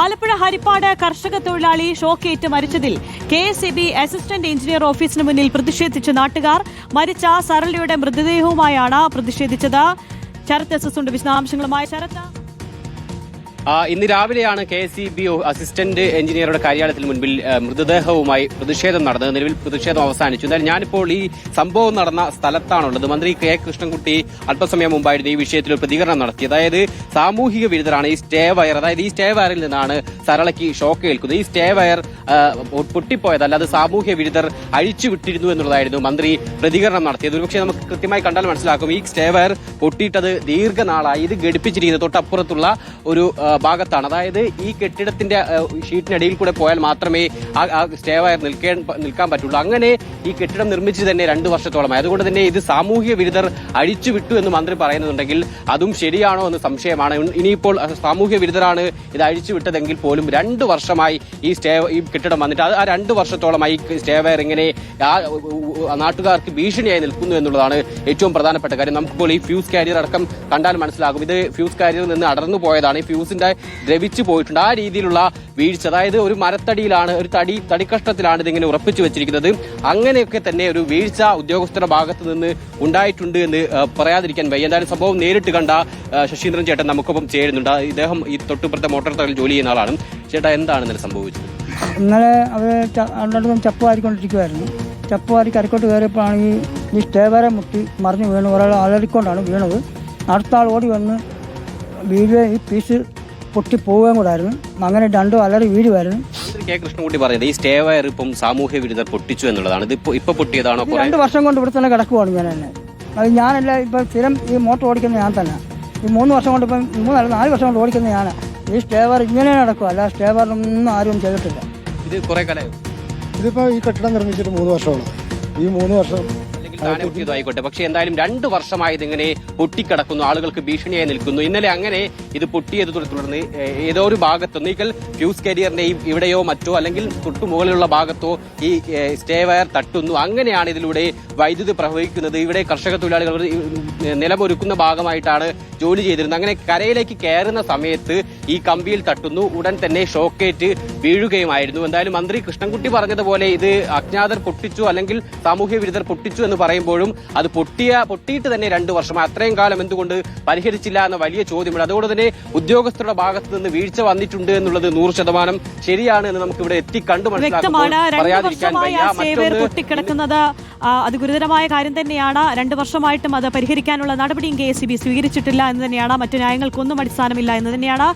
ആലപ്പുഴ ഹരിപ്പാട് കർഷക തൊഴിലാളി ഷോക്കേറ്റ് മരിച്ചതിൽ K S B assistant engineer ഓഫീസിന് മുന്നിൽ പ്രതിഷേധിച്ച് നാട്ടുകാർ മരിച്ച സരളയുടെ മൃതദേഹവുമായാണ് പ്രതിഷേധിച്ചത്. ശരത് എസ് എസ് ഉണ്ട്. വിശദാംശങ്ങളുമായി ശരത്. ഇന്ന് രാവിലെയാണ് K S E B assistant എഞ്ചിനീയറുടെ കാര്യാലയത്തിന് മുൻപിൽ മൃതദേഹവുമായി പ്രതിഷേധം നടന്നത്. നിലവിൽ പ്രതിഷേധം അവസാനിച്ചു. എന്നാൽ ഞാനിപ്പോൾ ഈ സംഭവം നടന്ന സ്ഥലത്താണുള്ളത്. മന്ത്രി കെ കൃഷ്ണൻകുട്ടി അല്പസമയം മുമ്പായിരുന്നു ഈ വിഷയത്തിൽ പ്രതികരണം നടത്തി. അതായത് സാമൂഹിക വിരുദ്ധരാണ് ഈ സ്റ്റേ വയർ. അതായത് ഈ സ്റ്റേ വയറിൽ നിന്നാണ് സരളയ്ക്ക് ഷോക്ക് ഏൽക്കുന്നത്. ഈ സ്റ്റേ വയർ പൊട്ടിപ്പോയതല്ല അത് സാമൂഹ്യ വിരുദ്ധർ അഴിച്ചു വിട്ടിരുന്നു എന്നുള്ളതായിരുന്നു മന്ത്രി പ്രതികരണം നടത്തിയത്. ഒരുപക്ഷെ നമുക്ക് കൃത്യമായി കണ്ടാൽ മനസ്സിലാക്കും. ഈ സ്റ്റേ വയർ പൊട്ടിയിട്ടത് ദീർഘനാളായി ഇത് ഘടിപ്പിച്ചിരിക്കുന്നത് തൊട്ടപ്പുറത്തുള്ള ഒരു ഭാഗത്താണ്. അതായത് ഈ കെട്ടിടത്തിന്റെ ഷീറ്റിനടിയിൽ കൂടെ പോയാൽ മാത്രമേ ആ സ്റ്റേ വയർ നിൽക്കാൻ നിൽക്കാൻ പറ്റുള്ളൂ. അങ്ങനെ ഈ കെട്ടിടം നിർമ്മിച്ചു തന്നെ രണ്ടു വർഷത്തോളമായി. അതുകൊണ്ട് തന്നെ ഇത് സാമൂഹ്യ വിരുദ്ധർ അഴിച്ചുവിട്ടു എന്ന് മന്ത്രി പറയുന്നുണ്ടെങ്കിൽ അതും ശരിയാണോ എന്ന് സംശയമാണ്. ഇനിയിപ്പോൾ സാമൂഹ്യ വിരുദ്ധരാണ് ഇത് അഴിച്ചുവിട്ടതെങ്കിൽ പോലും രണ്ട് വർഷമായി ഈ സ്റ്റേ ഈ കെട്ടിടം വന്നിട്ട് ആ രണ്ട് വർഷത്തോളമായി സ്റ്റേ വയർ ഇങ്ങനെ നാട്ടുകാർക്ക് ഭീഷണിയായി നിൽക്കുന്നു എന്നുള്ളതാണ് ഏറ്റവും പ്രധാനപ്പെട്ട കാര്യം. നമുക്കിപ്പോൾ ഈ ഫ്യൂസ് കാരിയർ അടക്കം കണ്ടാൽ മനസ്സിലാകും. ഇത് ഫ്യൂസ് കാരിയറിൽ നിന്ന് അടർന്നു പോയതാണ്. ഈ ഫ്യൂസിന്റെ ദ്രവിച്ചു പോയിട്ടുണ്ട്. ആ രീതിയിലുള്ള വീഴ്ച അതായത് ഒരു മരത്തടിയിലാണ് ഒരു തടി തടിക്കഷ്ടത്തിലാണ് ഇതിങ്ങനെ ഉറപ്പിച്ചു വെച്ചിരിക്കുന്നത്. അങ്ങനെയൊക്കെ തന്നെ ഒരു വീഴ്ച ഉദ്യോഗസ്ഥരുടെ ഭാഗത്ത് നിന്ന് ഉണ്ടായിട്ടുണ്ട് എന്ന് പറയാതിരിക്കാൻ വയ്യ. എന്തായാലും സംഭവം നേരിട്ട് കണ്ട ശശീന്ദ്രൻ ചേട്ടൻ നമുക്കൊപ്പം ചേരുന്നുണ്ട്. ഇദ്ദേഹം ഈ തൊട്ടുപുറത്തെ മോട്ടോർ തൊഴിൽ ജോലി ചെയ്യുന്ന ആളാണ്. ചേട്ടാ എന്താണ് ഇന്നലെ സംഭവിച്ചത്? ഇന്നലെ അവർ രണ്ടിടത്തും ചപ്പ് വാരിക്കൊണ്ടിരിക്കുമായിരുന്നു ചപ്പ് വാരി കരക്കോട്ട് കയറിയപ്പോഴാണ് ഈ ഈ സ്റ്റേ വരെ മുട്ടി മറിഞ്ഞ് വീണു. ഒരാൾ അലറിക്കൊണ്ടാണ് വീണത്. അടുത്ത ആൾ ഓടി വന്ന് വീഴുകയും ഈ പീസ് പൊട്ടി പോവുകയും കൂടായിരുന്നു. അങ്ങനെ രണ്ടും അലറി വീഴുമായിരുന്നു. കെ കൃഷ്ണൻകുട്ടി പറഞ്ഞത് ഈ സ്റ്റേ വയർ ഇപ്പം സാമൂഹ്യ വിരുദ്ധർ പൊട്ടിച്ചു എന്നുള്ളതാണ്. ഇത് ഇപ്പൊ ഇപ്പൊ പൊട്ടിയതാണോ ഇത് രണ്ട് വർഷം കൊണ്ട് ഇവിടെ തന്നെ കിടക്കുവാണ് ഞാൻ തന്നെ. അത് ഞാനല്ല ഇപ്പൊ സ്ഥിരം ഈ മോട്ടോർ ഓടിക്കുന്ന ഞാൻ തന്നെ. ഈ മൂന്ന് വർഷം കൊണ്ട് ഇപ്പം മൂന്നല്ല നാല് വർഷം കൊണ്ട് ഓടിക്കുന്ന ഞാൻ ഈ സ്റ്റേ വയർ ഇങ്ങനെ നടക്കുക അല്ല സ്റ്റേ വയറിനൊന്നും ആരും ചെയ്തിട്ടില്ല. ഇത് കുറെ കാലം ഇതിപ്പോൾ ഈ കെട്ടിടം നിർമ്മിച്ചിട്ട് മൂന്ന് വർഷമാണ്. ഈ മൂന്ന് വർഷം അല്ലെങ്കിൽ താനെ പൊട്ടിയതോ ആയിക്കോട്ടെ പക്ഷെ എന്തായാലും രണ്ടു വർഷമായി ഇതിങ്ങനെ പൊട്ടിക്കിടക്കുന്നു ആളുകൾക്ക് ഭീഷണിയായി നിൽക്കുന്നു. ഇന്നലെ അങ്ങനെ ഇത് പൊട്ടിയത് തുടർന്ന് ഏതോ ഒരു ഭാഗത്ത് നീക്കൽ ഫ്യൂസ് കരിയറിന്റെ ഇവിടെയോ മറ്റോ അല്ലെങ്കിൽ തൊട്ടു മുകളിലുള്ള ഭാഗത്തോ ഈ സ്റ്റേ വയർ തട്ടുന്നു. അങ്ങനെയാണ് ഇതിലൂടെ വൈദ്യുതി പ്രവഹിക്കുന്നത്. ഇവിടെ കർഷക തൊഴിലാളികൾ നിലമൊരുക്കുന്ന ഭാഗമായിട്ടാണ് ജോലി ചെയ്തിരുന്നത്. അങ്ങനെ കരയിലേക്ക് കയറുന്ന സമയത്ത് ഈ കമ്പിയിൽ തട്ടുന്നു. ഉടൻ തന്നെ ഷോക്കേറ്റ് വീഴുകയുമായിരുന്നു. എന്തായാലും മന്ത്രി കൃഷ്ണൻകുട്ടി പറഞ്ഞതുപോലെ ഇത് അജ്ഞാതർ പൊട്ടിച്ചു അല്ലെങ്കിൽ സാമൂഹ്യ വിരുദ്ധർ പൊട്ടിച്ചു എന്ന് പറയുമ്പോഴും അത് പൊട്ടിയ പൊട്ടിയിട്ട് തന്നെ രണ്ടു വർഷം. അത്രയും കാലം എന്തുകൊണ്ട് പരിഹരിച്ചില്ല എന്ന വലിയ ചോദ്യമുണ്ട്. അതുകൊണ്ട് തന്നെ ഉദ്യോഗസ്ഥരുടെ ഭാഗത്ത് നിന്ന് വീഴ്ച വന്നിട്ടുണ്ട് എന്നുള്ളത് നൂറ് ശതമാനം ശരിയാണ് എന്ന് നമുക്ക് ഇവിടെ എത്തി കണ്ടു മനസ്സിലാക്കാം മനസ്സിലാക്കുമ്പോൾ പറയാതിരിക്കാൻ വയ്യ. മറ്റൊന്ന് അത് ഗുരുതരമായ കാര്യം തന്നെയാണ്. രണ്ട് വർഷമായിട്ടും അത് പരിഹരിക്കാനുള്ള നടപടിയും കെ എസ് സ്വീകരിച്ചിട്ടില്ല എന്ന് തന്നെയാണ്. മറ്റു ന്യായങ്ങൾക്കൊന്നും അടിസ്ഥാനമില്ല എന്ന് തന്നെയാണ്.